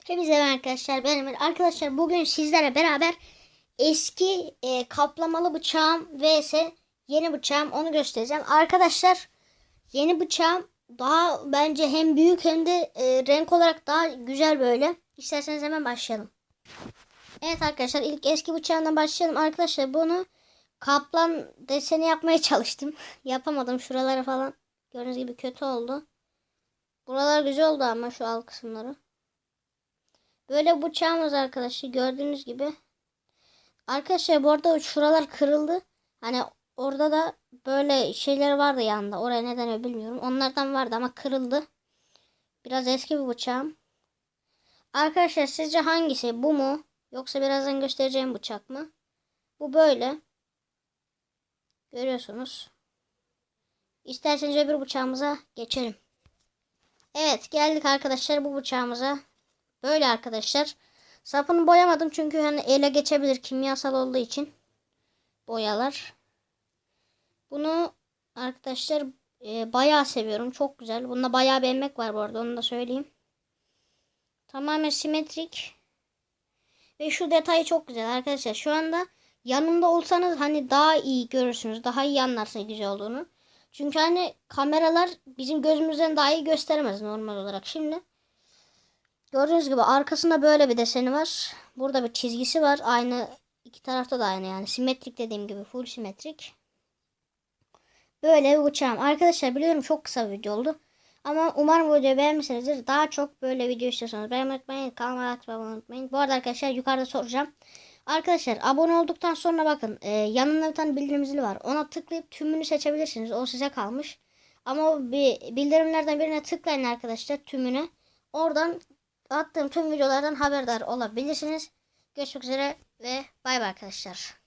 Hepinize merhaba arkadaşlar ben Emir. Arkadaşlar bugün sizlerle beraber eski e, kaplamalı bıçağım vs yeni bıçağım onu göstereceğim. Arkadaşlar yeni bıçağım daha bence hem büyük hem de e, renk olarak daha güzel böyle. İsterseniz hemen başlayalım. Evet arkadaşlar ilk eski bıçağımdan başlayalım. Arkadaşlar bunu kaplan deseni yapmaya çalıştım. Yapamadım şuraları falan. Gördüğünüz gibi kötü oldu. Buralar güzel oldu ama şu alt kısımları. Böyle bıçağımız arkadaşlar gördüğünüz gibi. Arkadaşlar bu arada şuralar kırıldı. Hani orada da böyle şeyler vardı yanında. Oraya neden bilmiyorum. Onlardan vardı ama kırıldı. Biraz eski bir bıçağım. Arkadaşlar sizce hangisi? Bu mu? Yoksa birazdan göstereceğim bıçak mı? Bu böyle. Görüyorsunuz. İsterseniz öbür bıçağımıza geçelim. Evet geldik arkadaşlar bu bıçağımıza. Böyle arkadaşlar. Sapını boyamadım çünkü hani ele geçebilir kimyasal olduğu için. Boyalar. Bunu arkadaşlar e, bayağı seviyorum. Çok güzel. Bunda bayağı bir emek var bu arada onu da söyleyeyim. Tamamen simetrik. Ve şu detayı çok güzel arkadaşlar. Şu anda yanımda olsanız hani daha iyi görürsünüz. Daha iyi anlarsınız güzel olduğunu. Çünkü hani kameralar bizim gözümüzden daha iyi gösteremez normal olarak. Şimdi Gördüğünüz gibi arkasında böyle bir deseni var. Burada bir çizgisi var. Aynı iki tarafta da aynı yani. Simetrik dediğim gibi full simetrik. Böyle bir bıçağım. Arkadaşlar biliyorum çok kısa bir video oldu. Ama umarım bu videoyu beğenmişsinizdir. Daha çok böyle video istiyorsanız beğenmeyi unutmayın. Kanalıma abone olmayı unutmayın. Bu arada arkadaşlar yukarıda soracağım. Arkadaşlar abone olduktan sonra bakın e, yanında bir tane bildirim zili var. Ona tıklayıp tümünü seçebilirsiniz. O size kalmış. Ama bir bildirimlerden birine tıklayın arkadaşlar tümüne. Oradan attığım tüm videolardan haberdar olabilirsiniz. Görüşmek üzere ve bay bay arkadaşlar.